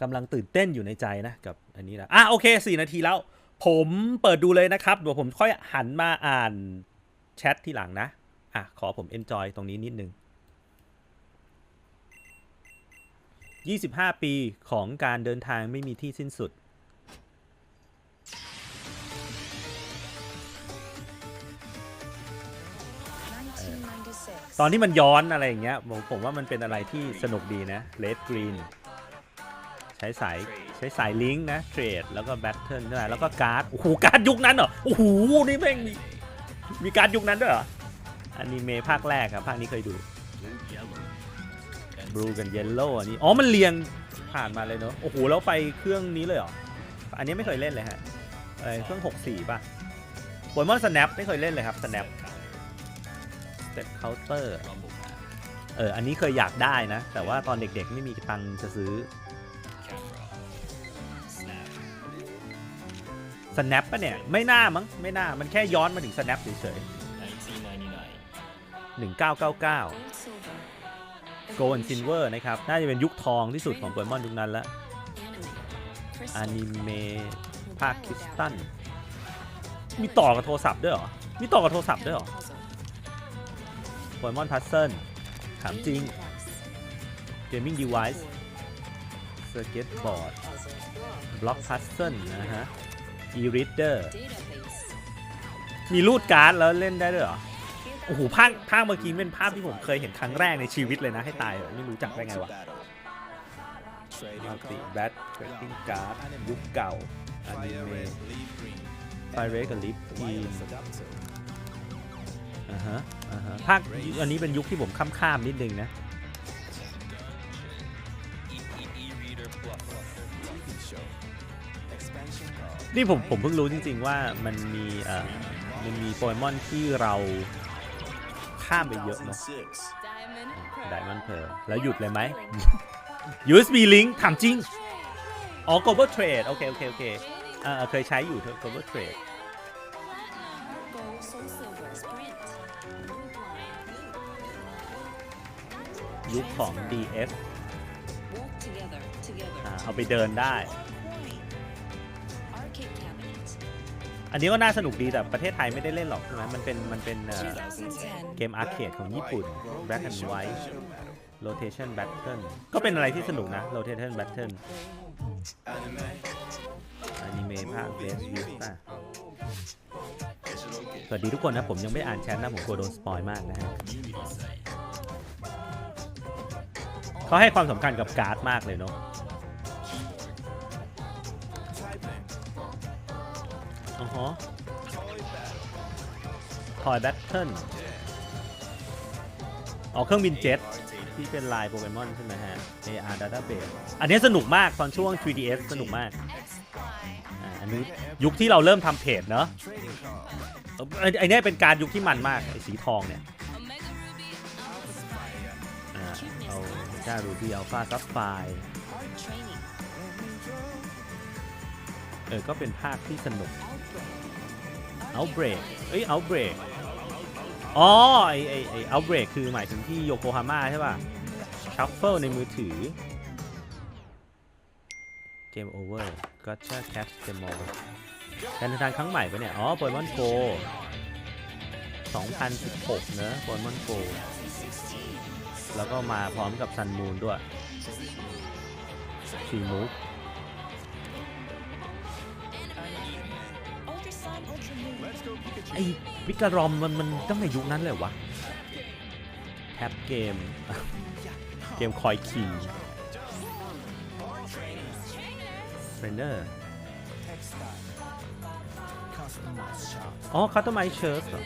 กำลังตื่นเต้นอยู่ในใจนะกับอันนี้นะอะโอเคสี่นาทีแล้ว ผมเปิดดูเลยนะครับเดี๋ยวผมค่อยหันมาอ่านแชททีหลังนะ อะ ขอผม enjoy ตรงนี้นิดนึง 25 ปีของการเดินทางไม่มีที่สิ้นสุดตอนที่มันย้อนอะไรอย่างเงี้ยผมผมว่ามันเป็นอะไรที่สนุกดีนะ Red Green ใช้สายใช้สายลิงก์นะเทรดแล้วก็แบทเทิลใช่ไหมแล้วก็การ์ดโอ้โหการ์ดยุคนั้นเหรอโอ้โหนี่แม่งมีมีการ์ดยุคนั้นด้วยเหรออนิเมะภาคแรกครับภาคนี้เคยดูบลูกันเยลโล่อันนี้อ๋อมันเรียงผ่านมาเลยเนอะโอ้โหแล้วไปเครื่องนี้เลยเหรออันนี้ไม่เคยเล่นเลยฮะอะไรเครื่อง 64 ป่ะโปเกมอนสแนปไม่เคยเล่นเลยครับสแนปสเต็ปเคาน์เตอร์เอออันนี้เคยอยากได้นะ แต่ว่าตอนเด็กๆไม่มีตังค์จะซื้อ snap ปะเนี่ย ไม่น่ามั้งไม่น่ามันแค่ย้อนมาถึง snap เฉยๆ1999โกลด์ซินเวอร์นะครับ น่าจะเป็นยุคทองที่สุดของโปเกมอนยุคนั้นแล้วอนิเมะภาคคริสตัน มีต่อกับโทรศัพท์ด้วยเหรอ มีต่อกับโทรศัพท์ด้วยเหรอโปเกมอนพัซเซิลถามจริงเกมมิ่งดีไวส์สเก็ตบอร์ดบล็อกพัซเซิลนะฮะ อีริดเดอร์มีรูดการ์ดแล้วเล่นได้ด้วยเหรอ โอ้โหภาคภาคเมื่อกี้เป็นภาพที่ผมเคยเห็นครั้งแรกในชีวิตเลยนะให้ตายเหรอไม่รู้จักได้ไงวะมัลติแบทเทรดดิ้งการ์ดยุคเก่าอนิเมะไฟเรกับลิฟทีมอ่าฮะอ่าฮะภาคอันนี้เป็นยุคที่ผมข้ามข้ามๆนิดนึงนะ นี่ผมผมเพิ่งรู้จริง ๆ ว่ามันมีเอ่อมันมีโปเกมอนที่เราข้ามไปเยอะเนาะไดมอนด์เพลแล้วหยุดเลยไหม USB Link ถามจริง อ๋อ Global Trade โอเค โอเค โอเคเอ่อเคยใช้อยู่ Global Trade ยุคของ DF อ่าเอาไปเดินได้ อันนี้ก็น่าสนุกดีแต่ประเทศไทยไม่ได้เล่นหรอกใช่ไหมมันเป็นมันเป็นเอ่อเกมอาร์เคดของญี่ปุ่น Black and White Rotation Battle ก็เป็นอะไรที่สนุกนะ Rotation Battle อนิเมะภาคเบสยูสนะสวัสดีทุกคนนะ ผมยังไม่อ่านแชทนะ ผมกลัวโดนสปอยมากนะฮะเขาให้ความสำคัญกับการ์ดมากเลยเนาะ อ๋อฮะทอยแบทเทิลอ๋อเครื่องบินเจ็ตที่เป็นลายโปเกมอนใช่ไหมฮะ AR Database อันนี้สนุกมากตอนช่วง 3DS สนุกมากอ่าอันนี้ยุคที่เราเริ่มทำเพจเนอะไอ้ไอ้เนี่ยเป็นการยุคที่มันมากไอ้สีทองเนี่ยอ่าเอาจ้ารูบี้อัลฟาซับไฟเออ ก็เป็นภาคที่สนุก Outbreak เอ้ย Outbreak อ๋อไอไอไอ Outbreak คือหมายถึงที่โยโกฮาม่าใช่ป่ะ Shuffle ในมือถือ Game Over Gotcha Catch Them All การเดินทางครั้งใหม่ปะเนี่ย อ๋อ p o k e m o n Go 2016 เนอะ p o k e m o n Go แล้วก็มาพร้อมกับ Sun Moon ด้วยสีมุก ไอ้วิกรอมมันมันตั้งแต่ยุคนั้นเลยวะแท็บเกม เกมคอยคิงเทรนเนอร์อ๋อคัตเตอร์ไมเชิร์สเหรอ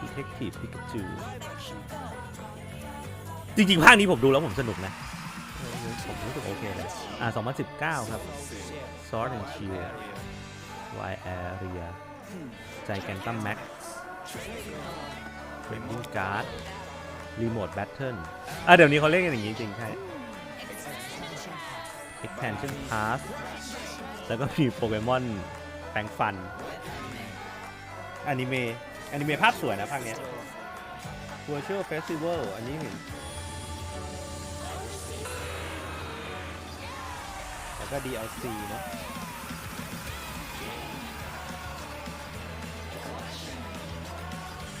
Detective Pikachu จริงๆ ภาคนี้ผมดูแล้วผมสนุกนะ ผมรู้สึกโอเคเลยอ่า 2019 ครับ Sword and Shield Y Area ใจแกนตัมแม็ก Trading Card Remote Battle อะเดี๋ยวนี้เขาเล่นกันอย่างนี้จริงใช่ Expansion Pass แล้วก็มีโปเกมอนแปลงฟันอนิเมะอนิเมะภาพสวยนะภาคเนี้ย Virtual Festival อันนี้เห็นก็ DLC เนอะ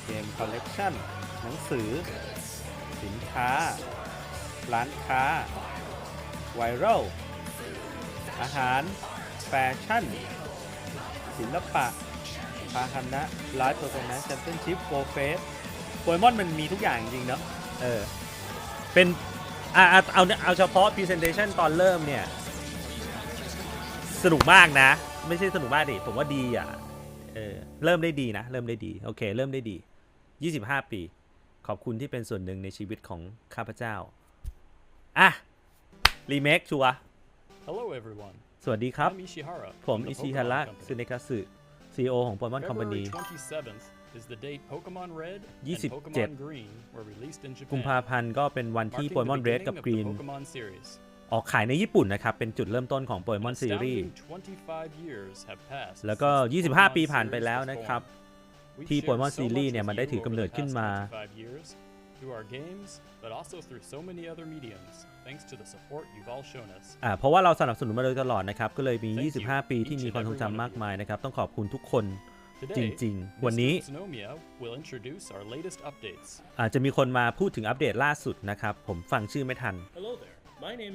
เกมคอลเลกชันหนังสือ สินค้า ร้านค้า ไวรัล อาหาร แฟชั่น ศิลปะ พาหนะไลฟ์โปรแกรมแชมเปี้ยนชิพโปรเฟสโปเกมอนมันมีทุกอย่างจริงเนาะเออ เป็นอะอะเอาเอาเฉพาะ Presentation ตอนเริ่มเนี่ย สนุกมากนะ ไม่ใช่สนุกมากดิ ผมว่าดีอะ เออ เริ่มได้ดีนะ เริ่มได้ดี โอเค เริ่มได้ดี 25 ปี ขอบคุณที่เป็นส่วนหนึ่งในชีวิตของข้าพเจ้า อะ รีเมคชัวร์ Hello, everyone. สวัสดีครับ I'm Ishihara. ผม from the อิชิฮาระ Pokemon ซึ Company. เนก s สึ CEO ของ Pokemon Company February 27th is the date Pokemon Red and 27 Pokemon Green were released in กุมภา Japan, พันธ์ก็เป็นวันที่ marking the Pokemon Red beginning กับ of the Green Pokemon series. ออกขายในญี่ปุ่นนะครับ เป็นจุดเริ่มต้นของ An Pokemon Series astounding 25 years have passed แล้วก็ since the 25 Pokemon ปีผ่านไป series แล้ว was นะครับ formed. We ที่ shared Pokemon so Series much เนี่ย with มันได้ you ถือกำ over เนิด the ขึ้น past มา25 years, through our games, but also through so many other mediums, thanks to the support you've all shown us. อ่าเพราะว่าเราสนับสนุนมาโดยตลอดนะครับ ก็เลยมี Thank you, 25 ปีที่ each มี and ความทรง every one of จำมาก you. มายนะครับ ต้องขอบคุณทุกคนจ Today, ริงๆ วัน Mr. นี้ Utsunomiya will introduce our latest updates. อาจจะมีคนมาพูดถึงอัปเดตล่าสุดนะครับ ผมฟังชื่อไม่ทัน Hello there. My name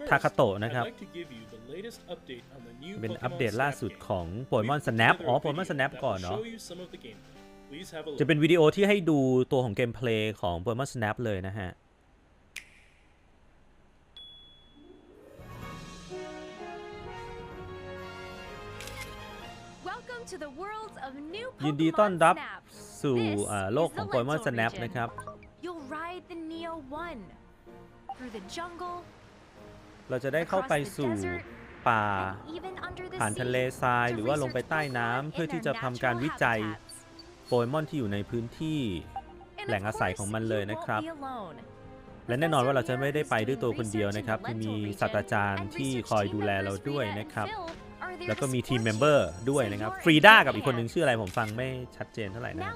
is Utsunomiya from Ah, the Ta- Pokemon Company. First, Takato I'd นะครับ like to give you the latest update on the new เป็น Pokemon อัปเดต Snap ล่าสุด game. ของ We've Pokemon put Snap together อ๋อ a Pokemon video Snap that ก่อน will เนาะ show you some of the gameplay. Please have a จะ look. เป็นวิดีโอที่ให้ดูตัวของเกมเพลย์ของ Pokemon Snap เลยนะฮะ Welcome to the world of new ยินดีต้อน Pokemon รับ Snap. สู่ This อ่าโลก is ของ the Pokemon Lental Snap region. นะครับ You'll ride the Neo 1 through the jungle เราจะได้เข้า across ไป the สู่ desert ป่า and even under the ผ่านทะเล sea ทราย to หรือว่าลงไป research ใต้ Pokemon น้ำ in เพื่อที่ their จะทำการ natural วิจัย habitats. โปเกมอนที่อยู่ในพื้นที่ And แหล่ง of อาศัยของ course, มันเลย you นะ won't ครับ be alone. และแน่นอนว่าเราจะ Professor ไม่ได้ Mira ไป is ด้วยตัว doing คนเดียว research in นะครับ the จะมี Lental ศาสตราจารย์ region, ที่ and คอย research ดู team แลเรา members ด้วย Rhea and นะครับ Phil are there แล้วก็ to มีทีม support เมมเบอ you, ร์ด้วย so นะครับ you're ฟรี in ด้า good กับอีกคนหนึ่ง hands. ชื่ออะไรผมฟังไม่ชัดเจนเท่าไหร่นะ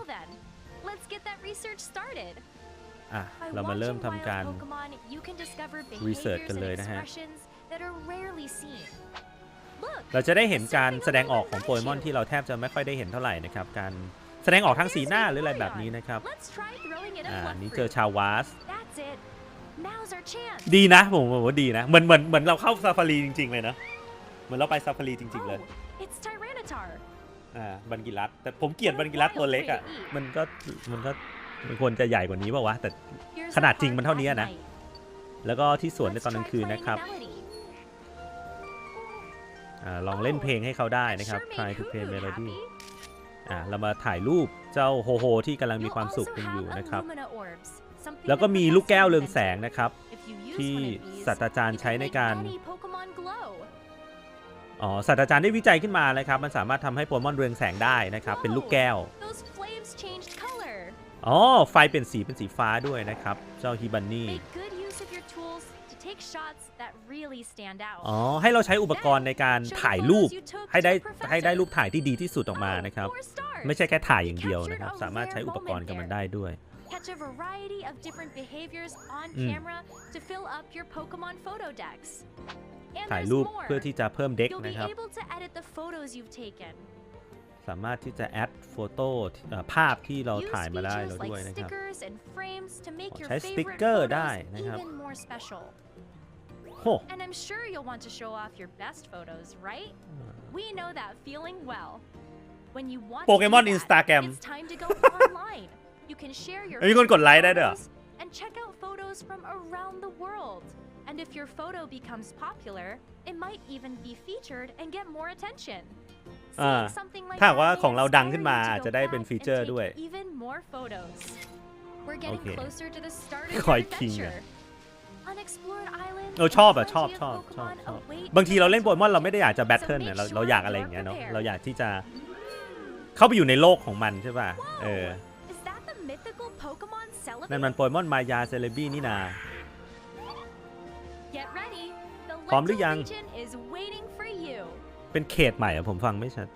อะ By เรามาเริ่ม watching ทำการ wild Pokemon, you can discover research behaviors กัน and เลยนะฮะ expressions that are rarely seen. Look, เราจะได้เห็นการแสดงออกของโปเกมอนที่เราแทบจะไม่ค่อยได้เห็นเท่าไหร่นะครับ การแสดงออกทางสีหน้าหรืออะไรแบบนี้นะครับ let's try throwing it อ่า at นี่ Fluffruit. เจอชาวาส That's it. Now's our chance. ดีนะผมผมว่าดีนะ เหมือนเหมือนเหมือนเราเข้าซาฟารีจริง ๆ เลยนะ เหมือนเราไปซาฟารีจริง ๆ เลย Oh, it's Tyranitar. อ่า บันกิรัสแต่ผมเกลียดบันกิรัสตัวเล็กอะ มันก็มันก็ มันควรจะใหญ่กว่านี้ป่าวะ แต่ Here's ขนาด the จริงมัน park เท่านี้ at นะ night. แล้วก็ที่สวนใน Let's ตอนกลาง try คืน playing นะครับ Melody. อ่าลองเล่นเพลงให้เขาได้ That นะครับ sure try made to play Hulu melody happy. อ่าเรามาถ่ายรูปเจ้าโฮโฮที่กำลังมี You'll ความสุข also กันอยู่ have นะครับ Illumina orbs, something แล้วก็ that มี Professor ลูกแก้วเรืองแสง invented. นะครับ If you use ที่ one of these, ศาสตราจารย์ you ใช้ can ใน make การ any Pokemon glow. อ๋อศาสตราจารย์ได้วิจัยขึ้นมานะครับ มันสามารถทำให้โปเกมอนเรืองแสงได้นะครับ เป็นลูกแก้ว อ๋อ ไฟเปลี่ยนสีเป็นสีฟ้าด้วยนะครับ เจ้าฮิบันนี่ Make good use of your tools to take shots that really stand out. อ๋อ ให้เราใช้อุปกรณ์ในการถ่ายรูป ให้ได้ให้ได้รูปถ่ายที่ดีที่สุดออกมานะครับ Four stars. ไม่ใช่แค่ถ่ายอย่างเดียวนะครับ สามารถใช้อุปกรณ์กับมันได้ด้วย Catch a variety of different behaviors on Mm. camera to fill up your Pokemon photo decks. And ถ่าย there's รูป more. เพื่อที่จะเพิ่มเด็ก You'll be นะครับ able to edit the photos you've taken. สามารถที่จะแอดโฟโต้เอ่อภาพที่เรา Use ถ่ายมาได้ features เราด้วย like นะครับ stickers and frames to make อ๋อ your ใช้ favorite สติ๊กเกอร์ photos ได้นะครับ even more special. โห And I'm sure you'll want to show off your best photos, right? We know that feeling well. When you want to do Pokemon that, Instagram. it's time to go online. You can share your มีคนกดไลค์ได้ด้วยเหรอ photos and check out photos from around the world. And if your photo becomes popular, it might even be featured and get more attention. อ่า Seeing something like ถ้าหาก that ว่า may ของเราดัง inspire ขึ้นมา you to อาจ go จะได้เป็น back ฟี and เจอร์ take ด้วย even more photos. We're getting Okay. closer to the start of คอย your คิงอะ adventure. Unexplored islands เออ and ชอบอะ plenty ชอบ of ชอบชอบ Pokemon ชอบ await บางทีเราเล่นโป your เกมอนเราไม่ได้อยากจะแบทเทิล So เนี่ย make เราเรา sure อยากอะไรอ you're ย่างเงี้ยเนาะ prepared. เราอยากที่จะเข้าไปอยู่ในโลกของมันใช่ป่ะเออ Is that the mythical Pokemon นั่นมัน Celebi? โปเกมอนมายาเซเลบี้นี่นา Get ready. The พร้อมหรือ Lental ยัง เป็นเขตใหม่อะผมฟังไม่ชัด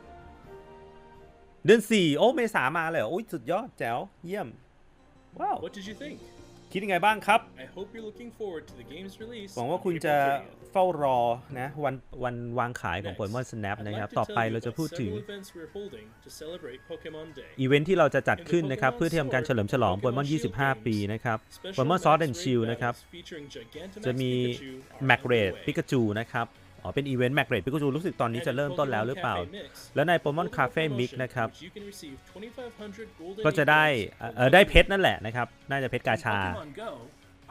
เดือนสี่โอ้เมษามาเลยเหรอโอ้ยสุดยอดแจ๋วเยี่ยม ว้าว What did you think? คิดยังไงบ้างครับ I hope you're looking forward to the game's release. หวังว่า on คุณจะ April 30th. เฝ้ารอนะวันวันวางขายของ Next, Pokemon Snap I'd นะครับ like to ต่อไป tell you เราจะ about พูดถึง several events we're holding to celebrate Pokemon Day. อีเวนท์ที่เราจะจัด In the ขึ้นนะครับ Pokemon เพื่อที่ทำการเฉลิมฉลอง Sword Pokemon and Pokemon Shield 25 ปี games นะครับ Special Pokemon Max Sword and Raid Shield นะครับ battles featuring Gigantamax จะมี Pikachu are แมก on เร the ด way. ปิกาจูนะครับ อ๋อ เป็นอีเวนต์แมกเรดปิกาจูรู้สึกตอนนี้ And จะ in เริ่มต้นแล้ว Pokemon หรือเปล่า Cafe Mix, แล้วใน Pokemon hold a Cafe Mix promotion นะครับ which you can receive 2,500 golden ก็จะได้ Eclipse เอ่อ from เอ่อได้เพชร Pokemon นั่นแหละนะครับ น่าจะเพชรกาชา Pokemon Go,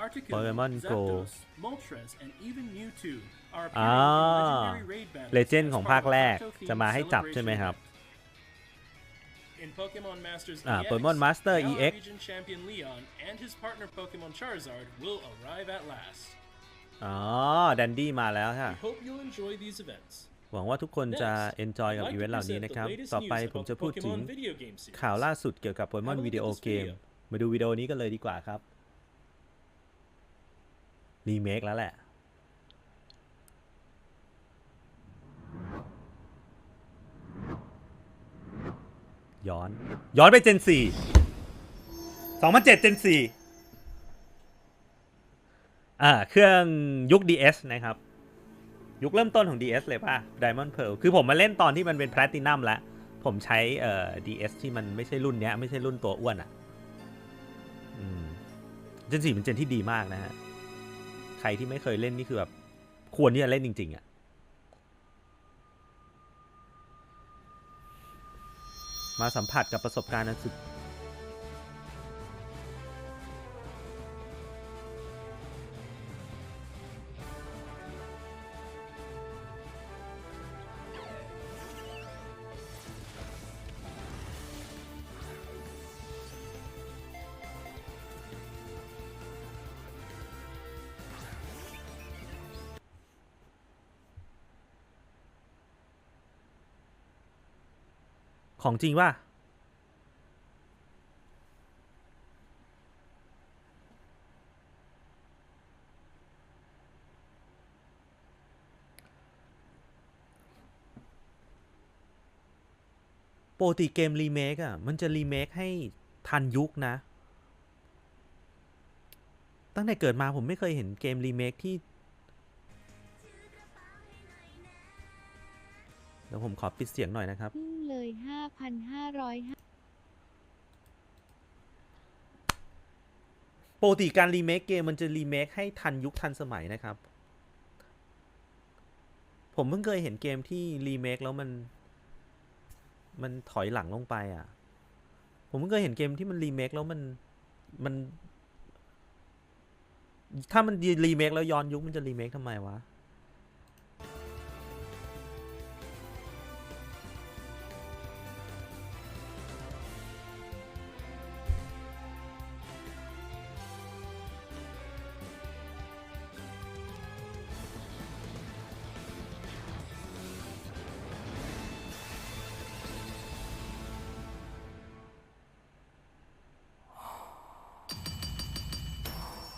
Articuno, Pokemon Go Zapdos, Moltres, and even Mewtwo are อ่า appearing in legendary raid battles เลเจนด์ as ของ part ภาค of a แรก Octo-themed จะมาให้จับใช่ไหมครับ celebration In Pokemon Masters อ่า EX, Pokemon Master now EX region champion Leon and his partner Pokemon Charizard will arrive at last. อ๋อแดนดี้มาแล้วค่ะ We hope you'll enjoy these events. หวังว่าทุกคนจะ Next, เอนจอย I'd กับ like อี to เวนต์เหล่านี้ present นะครับ the latest ต่อไป news ผมจะ about พูดถึง Pokemon video game series. ข่าวล่าสุดเกี่ยวกับ Pokemon Have a look at Video this Game video. มาดูวิดีโอนี้กันเลยดีกว่าครับ รีเมคแล้วแหละ ย้อน ย้อนไปเจนสี่สองพันเจ็ดเจนสี่ อ่าเครื่องยุค DS นะครับ ยุคเริ่มต้นของ DS เลยป่ะ Diamond Pearl คือผมมาเล่นตอนที่มันเป็น Platinum แล้ว ผมใช้เอ่อ DS ที่มันไม่ใช่รุ่นเนี้ย ไม่ใช่รุ่นตัวอ้วนอะอืมเจนสี่เป็นเจนที่ดีมากนะฮะ ใครที่ไม่เคยเล่นนี่คือแบบ ควรที่จะเล่นจริง ๆอะมาสัมผัสกับประสบการณ์อันสุด ของจริงป่ะ ปกติเกมรีเมคอะมันจะรีเมคให้ทันยุคนะ ตั้งแต่เกิดมาผมไม่เคยเห็นเกมรีเมคที่เดี๋ยวผมขอปิดเสียงหน่อยนะครับ พึ่งเลย5,500ปกติการรีเมคเกมมันจะรีเมคให้ทันยุคทันสมัยนะครับ ผมเพิ่งเคยเห็นเกมที่รีเมคแล้วมัน มันถอยหลังลงไปอะ ผมเพิ่งเคยเห็นเกมที่มันรีเมคแล้วมันมัน ถ้ามันรีเมคแล้วย้อนยุคมันจะรีเมคทำไมวะ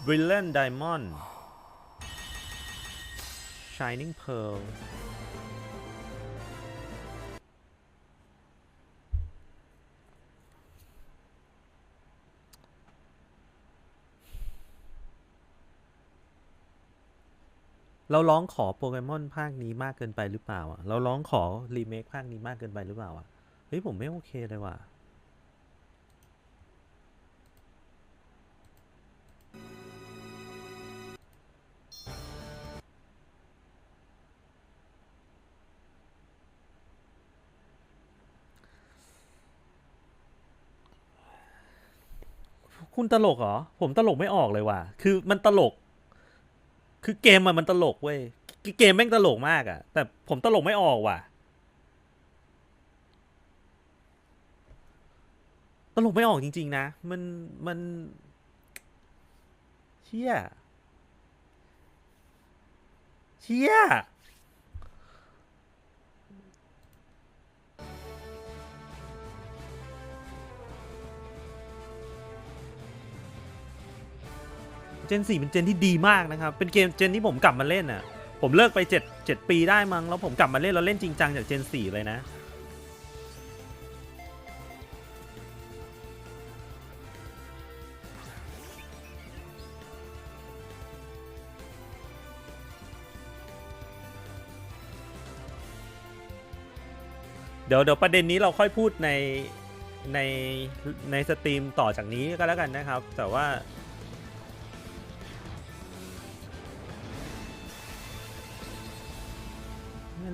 Brilliant Diamond Shining Pearl เราร้องขอโปเกมอนภาคนี้มากเกินไปหรือเปล่าอะ เราร้องขอรีเมคภาคนี้มากเกินไปหรือเปล่าอะ เฮ้ย ผมไม่โอเคเลยว่ะ คุณตลกเหรอ ผมตลกไม่ออกเลยว่ะ คือมันตลก คือเกมมันมันตลกเว้ย เกมแม่งตลกมากอะแต่ผมตลกไม่ออกว่ะ ตลกไม่ออกจริง ๆ นะ มันมันเชี่ยเชี่ย เจนสี่เป็นเจนที่ดีมากนะครับ เป็นเกมเจนที่ผมกลับมาเล่นอะ ผมเลิกไปเจ็ดปีได้มั้ง แล้วผมกลับมาเล่นแล้วเล่นจริงจังจากเจนสี่เลยนะ เดี๋ยวเดี๋ยวประเด็นนี้เราค่อยพูดในในในสตรีมต่อจากนี้ก็แล้วกันนะครับ แต่ว่า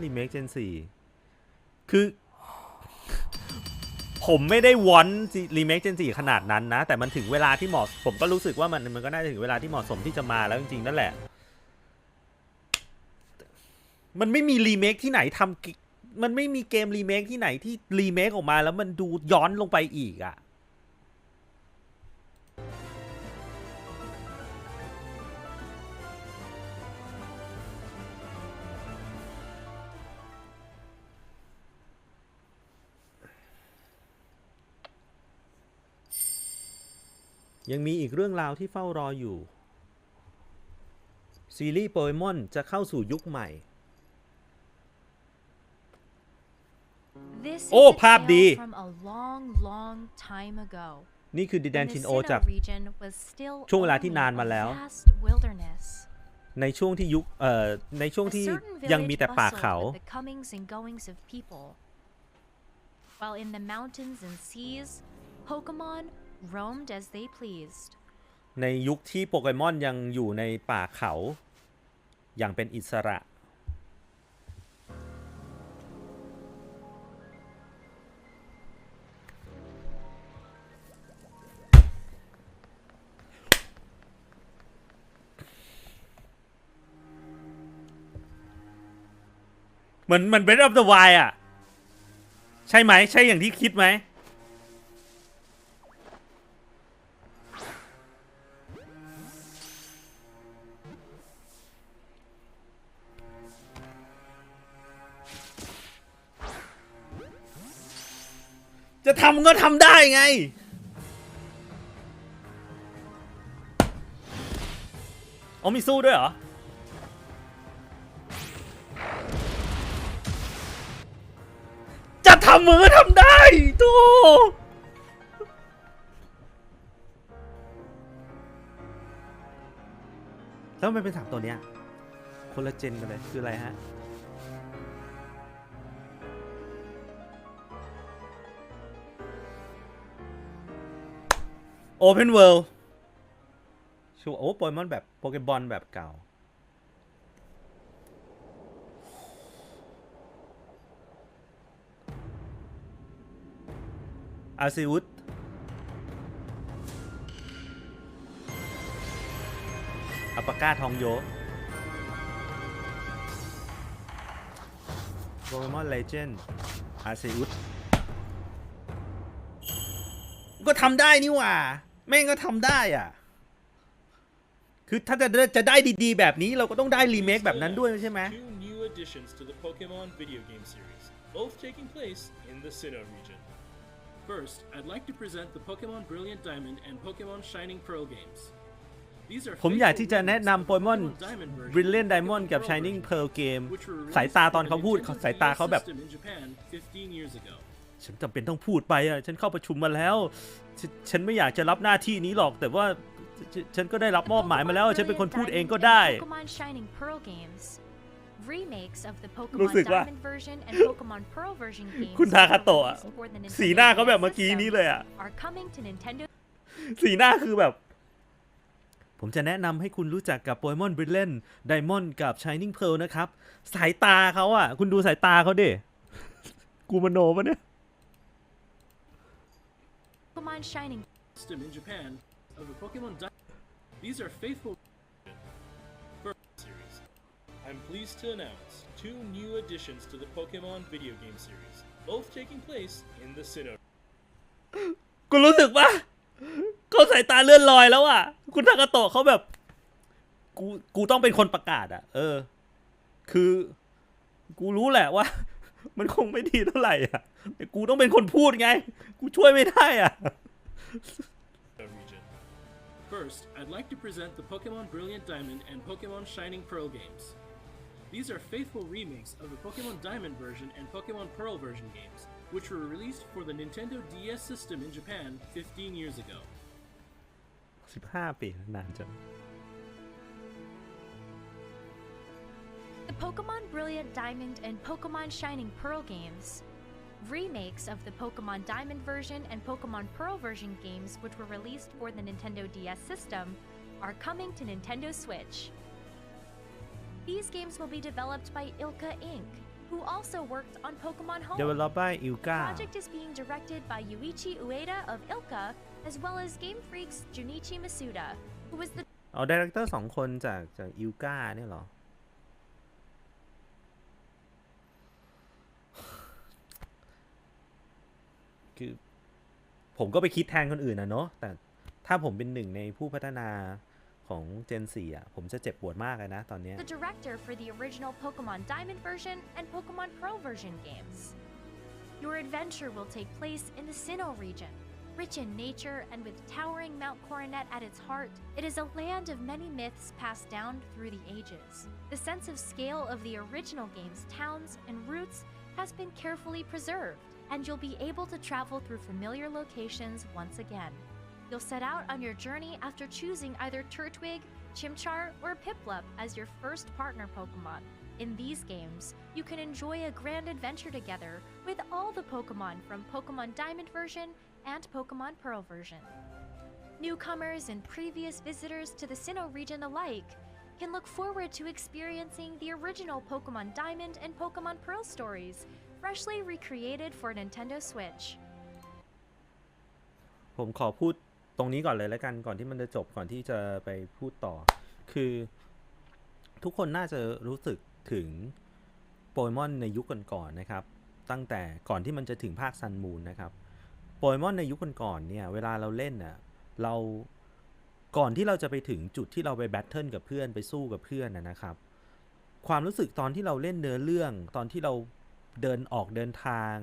รีเมคเจนสี่คือ ผมไม่ได้วอนรีเมคเจนสี่ขนาดนั้นนะ แต่มันถึงเวลาที่เหมาะผมก็รู้สึกว่ามันมันก็น่าจะถึงเวลาที่เหมาะสมที่จะมาแล้วจริงๆ นั่นแหละ มันไม่มีรีเมคที่ไหนทำมันไม่มีเกมรีเมคที่ไหนที่รีเมคออกมาแล้วมันดูย้อนลงไปอีกอะ่ะ ยังมีอีกเรื่องราวที่เฝ้ารออยู่ ซีรีส์โปเกมอนจะเข้าสู่ยุคใหม่ This is โอ้ a ภาพดี tale from a long, long time ago. นี่คือดินแดน when ชิน the โอ Sinnoh จาก region was still ช่วงเวลาที่ only นานมา a แล้ว vast wilderness. ในช่วงที่ยุคเอ่อในช่วง A ที่ certain ยังมี village แต่ป่า bustled เขา with the comings and goings of people. While in the mountains and seas, Pokemon roamed as they pleased. ในยุคที่โปเกมอนยังอยู่ในป่าเขา อย่างเป็นอิสระ เหมือนเหมือนเบรออฟเดอะไวอะ ใช่ไหม ใช่อย่างที่คิดไหม จะทำก็ทำได้ไงอ๋อมีสู้ด้วยเหรอ จะทำมึงก็ทำได้โธ่แล้วมันเป็นสามตัวเนี้ยคนละเจนกันเลย คืออะไรฮะ Open World ชัวโอ้โปเกมอนแบบโปเกบอลแบบเก่า อาซิวุตอัปปาก้าทองโยโปเกมอนเลเจนด์อาซิวุตก็ทำได้นี่หว่า แม่งก็ทำได้อะ คือถ้าจะได้จะได้ดีๆ แบบนี้เราก็ต้องได้รีเมคแบบนั้นด้วยใช่ไหม Two new additions to the Pokemon video game series, both taking place in the Sinnoh region. First, I'd like to present the Pokemon Brilliant Diamond and Pokemon Shining Pearl games. These are ผมอยาก faithful ที่จะแนะ remakes นำ of โป the เกมอน Pokemon Diamond version Brilliant and Diamond Pokemon กับ Pearl Shining version, Pearl เกม which were สาย released ตา for ตอน the เขาพูด Nintendo สายตาเขาแบบ DS system in Japan 15 years ago. ฉันจำเป็นต้องพูดไปอะ ฉันเข้าประชุมมาแล้วฉนฉันไม่อยากจะรับหน้าที่นี้หรอก แต่ว่าฉฉันก็ได้รับมอบหมายมาแล้ว ฉันเป็นคนพูดเองก็ได้ Pokemon Shining Pearl games. Remakes of the รู้ Pokemon สึกว่า Diamond version and Pokemon Pearl version games คุณทาคาโตะอะ released for the Nintendo สีหน้าเขาแบบ DS เมื่อกี้ system นี้เลยอะ are coming to Nintendo สีหน้าคือแบบ ผมจะแนะนำให้คุณรู้จักกับโปเกมอนบริเลนไดมอนด์กับ Shining Pearl นะครับ สายตาเขาอะ คุณดูสายตาเขาดิ กูมโนปะเนี่ย Pokemon Shining system in Japan of the Pokemon Diamond. These are faithful first series. I'm pleased to announce two new additions to the Pokemon video game series, both taking place in the Sinnoh กูรู้สึกว่าเขาสายตาเลื่อนลอยแล้วอะ คุณทากาโตะเขาแบบ กู กูต้องเป็นคนประกาศอะ เออ คือ กูรู้แหละว่า มันคงไม่ดีเท่าไหร่อะแต่กูต้องเป็นคนพูดไง กูช่วยไม่ได้อะ region. First, I'd like to present the Pokemon Brilliant Diamond and Pokemon Shining Pearl games. These are faithful remakes of the Pokemon Diamond version and Pokemon Pearl version games, which were released for the Nintendo DS system in Japan 15 years ago. สิบห้าปีนานจัง The Pokemon Brilliant Diamond and Pokemon Shining Pearl games Remakes of the Pokemon Diamond version and Pokemon Pearl version games, which were released for the Nintendo DS system, are coming to Nintendo Switch. These games will be developed by Ilka Inc., who also worked on Pokemon Home. developed by Ilka The project is being directed by Yuichi Ueda of Ilka, as well as Game Freak's Junichi Masuda, who was the เอาดีเรคเตอร์สองคนจากจากอิลกาเนี่ยเหรอ คือ ผมก็ไปคิดแทนคนอื่นนะเนาะแต่ถ้าผมเป็นหนึ่งในผู้พัฒนาของเจน4อะผมจะเจ็บปวดมากเลยนะตอนนี้ the director for the original Pokemon Diamond version and Pokemon Pearl version games. Your adventure will take place in the Sinnoh region. Rich in nature and with towering Mount Coronet at its heart, it is a land of many myths passed down through the ages. The sense of scale of the original game's towns and routes has been carefully preserved, and you'll be able to travel through familiar locations once again. You'll set out on your journey after choosing either Turtwig, Chimchar, or Piplup as your first partner Pokemon. In these games, you can enjoy a grand adventure together with all the Pokemon from Pokemon Diamond version and Pokemon Pearl version. Newcomers and previous visitors to the Sinnoh region alike can look forward to experiencing the original Pokemon Diamond and Pokemon Pearl stories, freshly recreated for Nintendo Switch. ผมขอพูดตรงนี้ก่อนเลยแล้วกันก่อนที่มันจะจบก่อนที่จะไปพูดต่อ คือทุกคนน่าจะรู้สึกถึงโปเกมอนในยุคก่อนๆนะครับ ตั้งแต่ก่อนที่มันจะถึงภาคซันมูนนะครับโปเกมอนในยุคก่อนๆเนี่ย เวลาเราเล่นน่ะเราก่อนที่เราจะไปถึงจุดที่เราไปแบทเทิลกับเพื่อนไปสู้กับเพื่อนนะนะครับ ความรู้สึกตอนที่เราเล่นเนื้อเรื่อง ตอนที่เรา เดินออกเดินทาง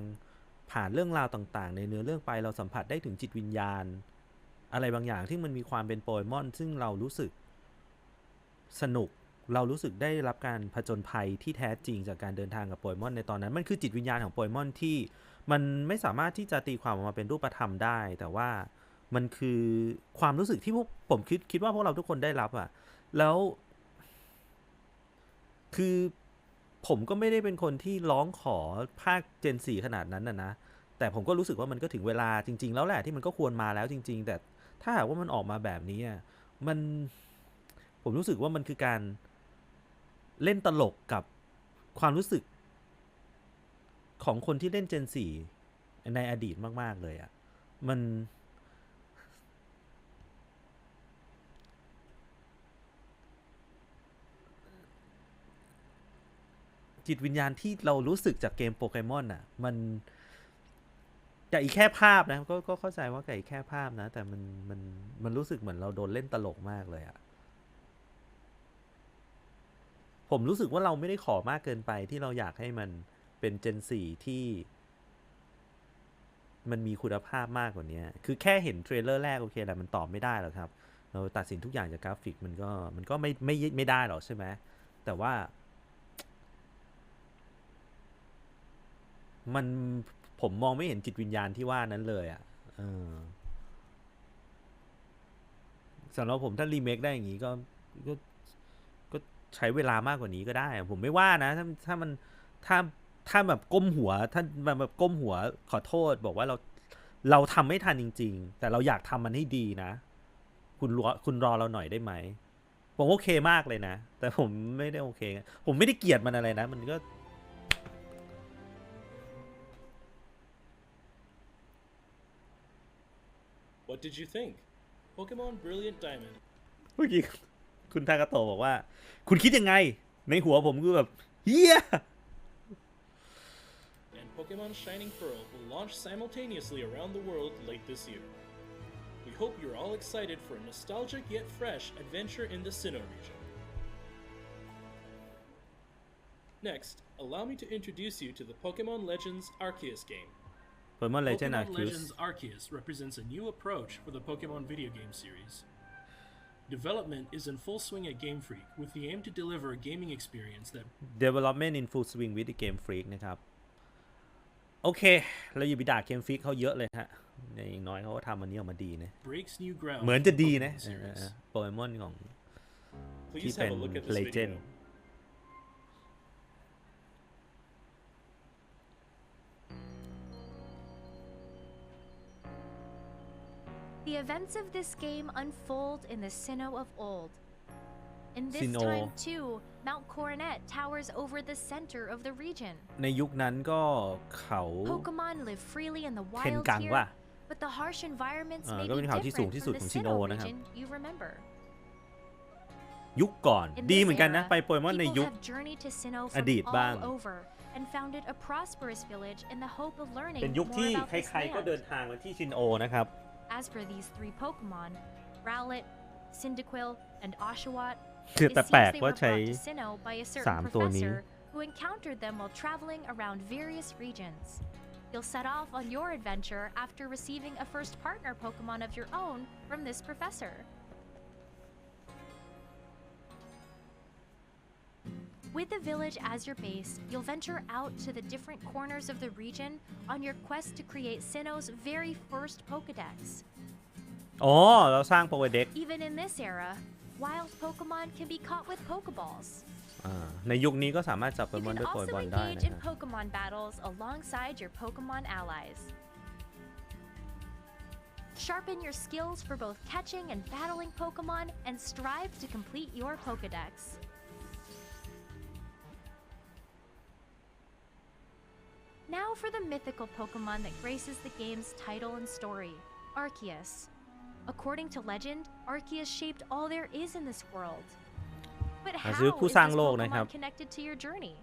ผ่านเรื่องราวต่างๆ ในเนื้อเรื่องไปเราสัมผัสได้ถึงจิตวิญญาณ อะไรบางอย่างที่มันมีความเป็นโปเกมอน ซึ่งเรารู้สึกสนุกเรารู้สึกได้รับการผจญภัยที่แท้จริงจากการเดินทางกับโปเกมอนในตอนนั้น มันคือจิตวิญญาณของโปเกมอนที่มันไม่สามารถที่จะตีความออกมาเป็นรูปธรรมได้ แต่ว่ามันคือความรู้สึกที่พวกผมคิดคิดว่าพวกเราทุกคนได้รับอะ่ะ แล้ว คือ ผมก็ไม่ได้เป็นคนที่ร้องขอภาคเจนสี่ขนาดนั้นนะนะ แต่ผมก็รู้สึกว่ามันก็ถึงเวลาจริง ๆ แล้วแหละที่มันก็ควรมาแล้วจริง ๆ แต่ถ้าหากว่ามันออกมาแบบนี้อะมันผมรู้สึกว่ามันคือการเล่นตลกกับความรู้สึก ของคนที่เล่นเจนสี่ในอดีตมาก ๆ เลยอะ่ะ มัน จิตวิญญาณที่เรารู้สึกจากเกมโปเกมอนอะ มันกับอีกแค่ภาพนะก็ก็เข้าใจว่ากับอีกแค่ภาพนะ แต่มันมันมันรู้สึกเหมือนเราโดนเล่นตลกมากเลยอะผมรู้สึกว่าเราไม่ได้ขอมากเกินไปที่เราอยากให้มันเป็นเจนสี่ที่ มันมีคุณภาพมากกว่านี้คือแค่เห็นเทรลเลอร์แรกโอเคแหละมันตอบไม่ได้หรอกครับ เราตัดสินทุกอย่างจากกราฟิกมันก็มันก็ไม่ไม่ไม่ได้หรอกใช่ไหมแต่ว่า มันผมมองไม่เห็นจิตวิญญาณที่ว่านั้นเลยอะ่ะออสำหรับผมถ้ารีเมคได้อย่างนี้ก็ก็ก็ใช้เวลามากกว่านี้ก็ได้ ผมไม่ว่านะถ้าถ้ามันถ้าถ้าแบบก้มหัวถ้าแบบแบบก้มหัวขอโทษ บอกว่าเราเราทำไม่ทันจริง ๆ แต่เราอยากทำมันให้ดีนะ คุณรอคุณรอเราหน่อยได้ไหมผมโอเคมากเลยนะ แต่ผมไม่ได้โอเค ผมไม่ได้เกลียดมันอะไรนะ มันก็ What did you think? Pokemon Brilliant Diamond เมื่อกี้คุณทากาโตะบอกว่า คุณคิดยังไง ในหัวผมคือแบบเฮีย and Pokemon Shining Pearl will launch simultaneously around the world late this year. We hope you're all excited for a nostalgic yet fresh adventure in the Sinnoh region. Next, allow me to introduce you to the Pokemon Legends Arceus game. โปเกมอนเลเจนด์อา Pokemon ร์คิว Legends Arceus represents a new approach for the Pokemon video game series. Development is in full swing at Game Freak with the aim to deliver a gaming experience that development in full swing with the game freak นะครับ โอเค เราอย่าไปด่าเกมฟรีกเขาเยอะเลยฮะอย่างน้อยเขาก็ทำอันนี้ออกมาดีนะ breaks new ground เหมือน for จะ the ดีนะ Pokemon series. โปเกมอนของ Please Keep have a in look at this legend. video. The events of this game unfold in the Sinnoh of old. In this Sinnoh. time, too, Mount Coronet towers over the center of the region. ในยุคนั้นก็เขา Pokemon live freely in the เคน wild กัง here, ป่ะ but the harsh environments อ่า may ก็ be เป็นเขาที่สูง different ที่สุด from ข the องชินโอ Sinnoh นะครับ region you remember. ยุคก่อน In ดี this เหมือนกันนะ era, ไปโปเกมอนใน people ยุค have journeyed to Sinnoh อ from ดีตบ้าง all over and founded a prosperous village in the hope of learning เป็นยุค more ที่ about ใ this ครๆก็เดิน land. ทางมาที่ชินโอนะครับ As for these three Pokemon, Rowlet, Cyndaquil, and Oshawott, คือ it แต่ seems แปลก they ว่า were ใช้ brought to Sinnoh by a สาม certain ตัวนี้ professor who encountered them while traveling around various regions. You'll set off on your adventure after receiving a first partner Pokemon of your own from this professor. With the village as your base, you'll venture out to the different corners of the region on your quest to create Sinnoh's very first Pokedex. อ๋อ เราสร้างโปเกเด็ก Even in this era, wild Pokemon can be caught with Pokeballs. ในยุคนี้ก็สามารถจับโป You เกมอน can ด้วยโปเก also มอนได้ engage นะ in ครับ Pokemon battles alongside your Pokemon allies. Sharpen your skills for both catching and battling Pokemon and strive to complete your Pokedex. Now for the mythical Pokemon that graces the game's title and story Arceus. According to legend, Arceus shaped all there is in this world. But how is this Pokemon connected to your journey?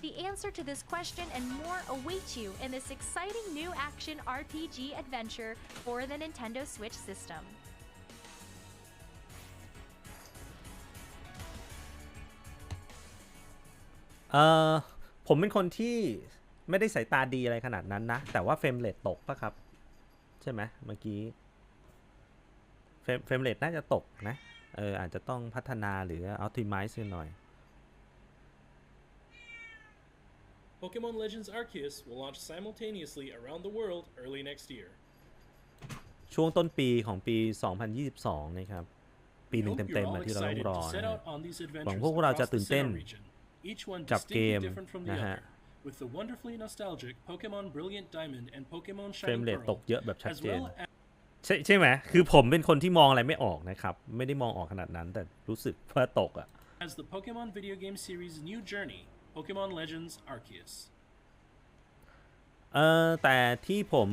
The answer to this question and more awaits you in this exciting new action RPG adventure for the Nintendo Switch system. เออผมเป็นคนที่ไม่ได้สายตาดีอะไรขนาดนั้นนะ แต่ว่าเฟรมเรทตกปะครับ ใช่ไหมเมื่อกี้เฟรมเฟรมเรทน่าจะตกนะเอออาจจะต้องพัฒนาหรือ optimize กันหน่อย Pokemon Legends Arceus will launch simultaneously around the world early next year. ช่วงต้นปีของปี 2022 นะครับ ปี We หนึ่ง hope เต็ you're มๆ all อะที่เราต้อง excited รอ to set นะฮะ out on these หวัง adventures พวกเราจะ across ตื่น the เต้น Sinnoh region, each one กับเกม distinctly different from the นะฮะ other, with the wonderfully nostalgic Pokemon Brilliant Diamond and Pokemon เฟรม Shining เรทตก Pearl, เยอะแบบชัด as เจน well as ใช่ใช่ไหมคือผมเป็นคนที่มองอะไรไม่ออกนะครับ ไม่ได้มองออกขนาดนั้น แต่รู้สึกว่าตกอะ as the Pokemon video game series' new journey, Pokemon Legends Arceus. เออแต่ที่ผม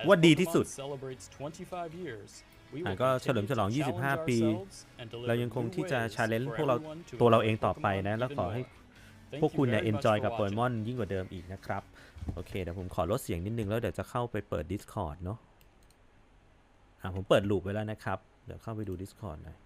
As ว่าดีที่สุด Pokemon celebrates 25 years, we อะ will ก็เฉลิมฉลอง continue to 25 challenge ปี ourselves and deliver เรายังคง new ที่จะ ways challenge for พวกเรา everyone to ตัวเรา enjoy เองต่อไป Pokemon นะ แล้ว even ขอให้ more. Thank พวก you คุณเนี่ย very much enjoy for กับโปเกม watching. อนยิ่งกว่าเดิมอีกนะครับ โอเค เดี๋ยวผมขอลดเสียงนิดนึง แล้วเดี๋ยวจะเข้าไปเปิด Discord เนาะอะผมเปิดลูปไว้แล้วนะครับ เดี๋ยวเข้าไปดู Discord หน่อย